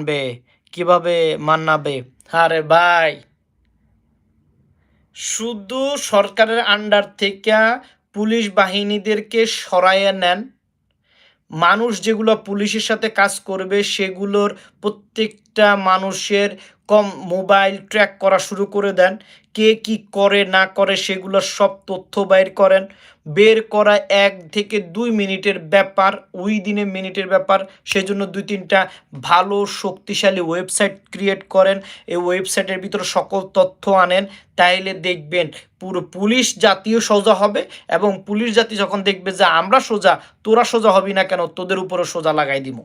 মানবে? কীভাবে মানাবে? আরে ভাই! শুধু সরকারের আন্ডার থেকে পুলিশ বাহিনীদেরকে সরাইয়ে নেন। মানুষ যেগুলো পুলিশের সাথে কাজ করবে, সেগুলোর প্রত্যেকটা মানুষের কম মোবাইল ট্র্যাক করা শুরু করে দেন। কে কি করে, না করে সেগুলো সব তথ্য বাইর করেন। বের করা এক থেকে দুই মিনিটের ব্যাপার, ওই দিনে মিনিটের ব্যাপার। সেজন্য দুই তিনটা ভালো, শক্তিশালী ওয়েবসাইট ক্রিয়েট করেন। এই ওয়েবসাইটের ভিতরে সকল তথ্য আনেন। তাইলে দেখবেন পুরো পুলিশ জাতীয় সোজা হবে এবং পুলিশ জাতি যখন দেখবে যে আমরা সোজা, তোরা সোজা হবি না কেন, তোদের উপরে সোজা লাগাই দিব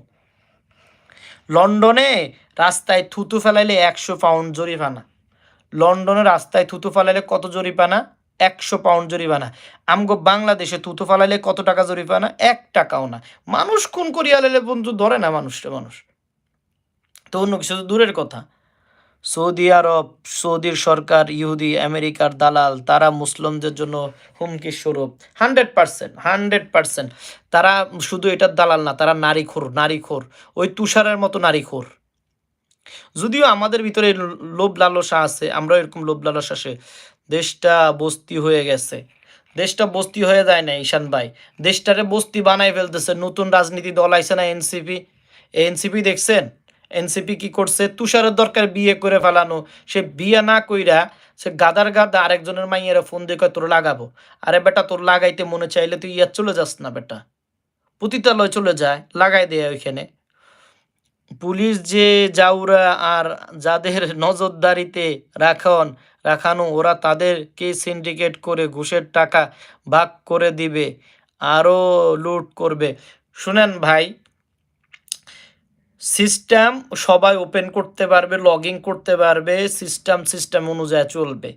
লন্ডনে রাস্তায় থুতু ফেলাইলে একশো পাউন্ড জরিমানা। লন্ডনে রাস্তায় থুতু ফেলাইলে কত জরিমানা? একশো পাউন্ড জরিমানা। আমগো বাংলাদেশে থুতু ফেলাইলে কত টাকা জরিমানা? এক টাকাও না। মানুষ খুন করিয়া বন্ধু ধরে না মানুষটা মানুষ। তো অন্য কিছু তো দূরের কথা। সৌদি আরব, সৌদির সরকার, ইহুদি, আমেরিকার দালাল, তারা মুসলিমদের জন্য হুমকি স্বরূপ। Hundred percent hundred percent. তারা শুধু এটার দালাল না, তারা নারীখোর নারীখোর। ওই তুষারের মতো নারীখোর। যদিও আমাদের ভিতরে লোভ লালসা আছে আমরা এরকম লোভ লালসা আসে। দেশটা বস্তি হয়ে গেছে। দেশটা বস্তি হয়ে যায় না ঈশান ভাই। দেশটারে বস্তি বানাই ফেলতেছে, নতুন রাজনীতি দল আইছে না এনসিপি। এনসিপি দেখছেন? এনসিপি কি করছে? তুষারের দরকার বিয়ে করে ফেলানো। সে বিয়ে না কইরা সে গাদার গাদা আরেকজনের মাইয়েরা ফোন কয়, তোর লাগাবো। আরে বেটা, তোর লাগাইতে মনে চাইলে তুই ইয়ার চলে যাস না বেটা। পতিতালয় চলে যায়, লাগাই দেয় ওইখানে। পুলিশ যে যাওরা আর যাদের নজরদারিতে রাখন, রাখানো, ওরা তাদেরকে সিন্ডিকেট করে ঘুষের টাকা ভাগ করে দিবে, আরও লুট করবে। শুনেন ভাই সিস্টেম সবাই ওপেন করতে পারবে, লগইন করতে পারবে, সিস্টেম সিস্টেম অনুযায়ী চলবে।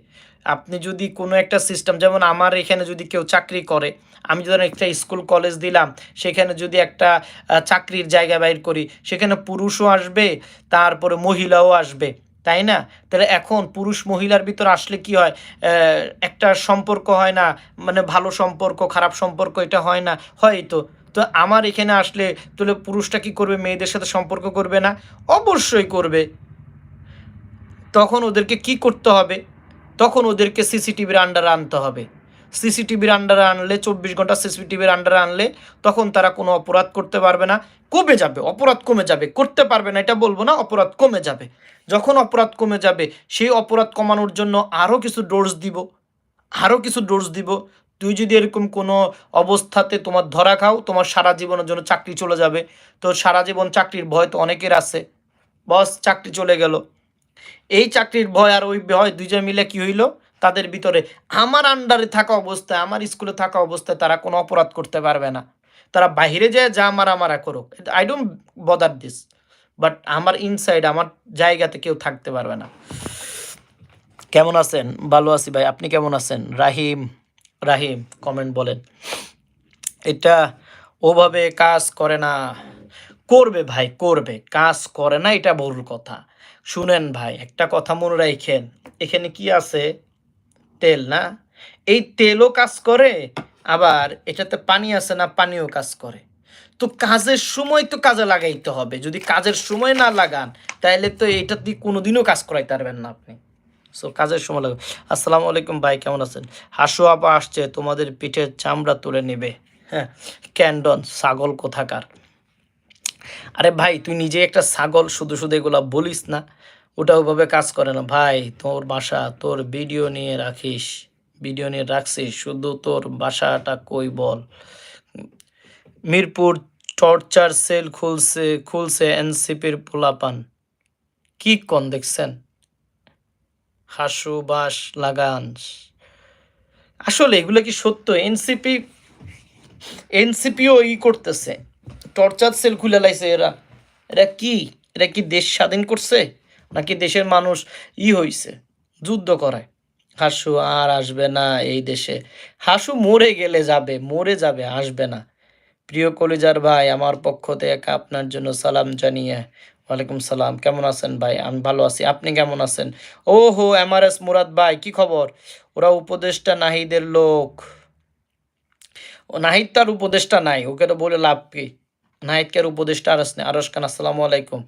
আপনি যদি কোনো একটা সিস্টেম, যেমন আমার এখানে যদি কেউ চাকরি করে, আমি যদি একটা স্কুল, কলেজ দিলাম, সেখানে যদি একটা চাকরির জায়গা বাইর করি, সেখানে পুরুষও আসবে, তারপরে মহিলাও আসবে, তাই না? তাহলে এখন পুরুষ মহিলার ভিতর আসলে কি হয়? একটা সম্পর্ক হয় না মানে ভালো সম্পর্ক, খারাপ সম্পর্ক, এটা হয় না হয় তো আমার এখানে আসলে তাহলে পুরুষটা কি করবে? মেয়েদের সাথে সম্পর্ক করবে না? অবশ্যই করবে। তখন ওদেরকে কি করতে হবে? তখন ওদেরকে সিসিটিভির আন্ডারে আনতে হবে। সিসিটিভির আন্ডারে আনলে, চব্বিশ ঘণ্টা সিসিটিভির আন্ডারে আনলে, তখন তারা কোনো অপরাধ করতে পারবে না। কমে যাবে, অপরাধ কমে যাবে। করতে পারবে না, এটা বলব না, অপরাধ কমে যাবে। যখন অপরাধ কমে যাবে, সেই অপরাধ কমানোর জন্য আরও কিছু ডোজ দিব। আরও কিছু ডোজ দিব। তুই যদি এরকম কোনো অবস্থাতে তোমার ধরা খাও, তোমার সারা জীবনের জন্য চাকরি চলে যাবে। তো সারা জীবন চাকরির ভয় তো অনেকের আছে। বস, চাকরি চলে গেল। এই চাকরির ভয় আর ওই ভয় দুইজন মিলে কি হইল? তাদের ভিতরে আমার আন্ডারে থাকা অবস্থায়, আমার স্কুলে থাকা অবস্থায় তারা কোনো অপরাধ করতে পারবে না। তারা বাইরে যায় যা মারা মারা করুক I don't bother this but আমার ইনসাইড আমার জায়গাতে কেউ থাকতে পারবে না। কেমন আছেন? ভালো আছি ভাই, আপনি কেমন আছেন? রাহিম রাহিম কমেন্ট বলেন। এটা ওভাবে কাজ করে না। করবে ভাই, করবে। কাজ করে না, এটা ভুল কথা। শুনেন ভাই, একটা কথা মনে রাখেন, এখানে কি আছে? তেল না? এই তেলও কাজ করে, আবার এটাতে পানি আছে না, পানিও কাজ করে। তো কাজের সময় তো কাজে লাগাইতে হবে। যদি কাজের সময় না লাগান তাহলে তো এটা দিয়ে কোনোদিনও কাজ করাইতে পারবেন না আপনি। সো কাজের সময় লাগবে। আসসালামু আলাইকুম ভাই, কেমন আছেন? হাসু আপা আসছে, তোমাদের পিঠের চামড়া তুলে নেবে। হ্যাঁ ক্যান্ডন, ছাগল কোথাকার? আরে ভাই, তুই নিজে একটা ছাগল, শুধু শুধু এগুলা বলিস না, ওটা ওভাবে কাজ করে না। ভাই, তোর বাসা, তোর ভিডিও নিয়ে রাখিস, ভিডিও নিয়ে রাখছিস, শুধু তোর বাসাটা কই বল? মিরপুর টর্চার সেল খুলছে খুলছে এনসিপির পোলাপান। কি কন দেখছেন? হাসু বাস লাগান। আসলে এগুলো কি সত্য? এনসিপি এনসিপিও ই করতেছে। টর্চার সেল খুলে লাইছে এরা। এরা কি? এরা কি দেশ স্বাধীন করছে? নাকি দেশের মানুষ ই হইছে? যুদ্ধ করায় হাসু আর আসবে না এই দেশে। হাসু মরে গেলে যাবে, মরে যাবে, আসবে না। প্রিয় কলিজার ভাই, আমার পক্ষ থেকে আপনার জন্য সালাম জানিয়ে ওয়ালাইকুম সালাম, কেমন আছেন ভাই? আমি ভালো আছি, আপনি কেমন আছেন? ও হো এম আর এস মুরাদ ভাই, কি খবর? ওরা উপদেষ্টা নাহিদের লোক। ও, নাহিদ তার উপদেষ্টা নাই, ওকে তো বলে লাভ কি? নাহিদকে আর উপদেষ্টা আরস নেই। আরস খান, আসসালামু আলাইকুম।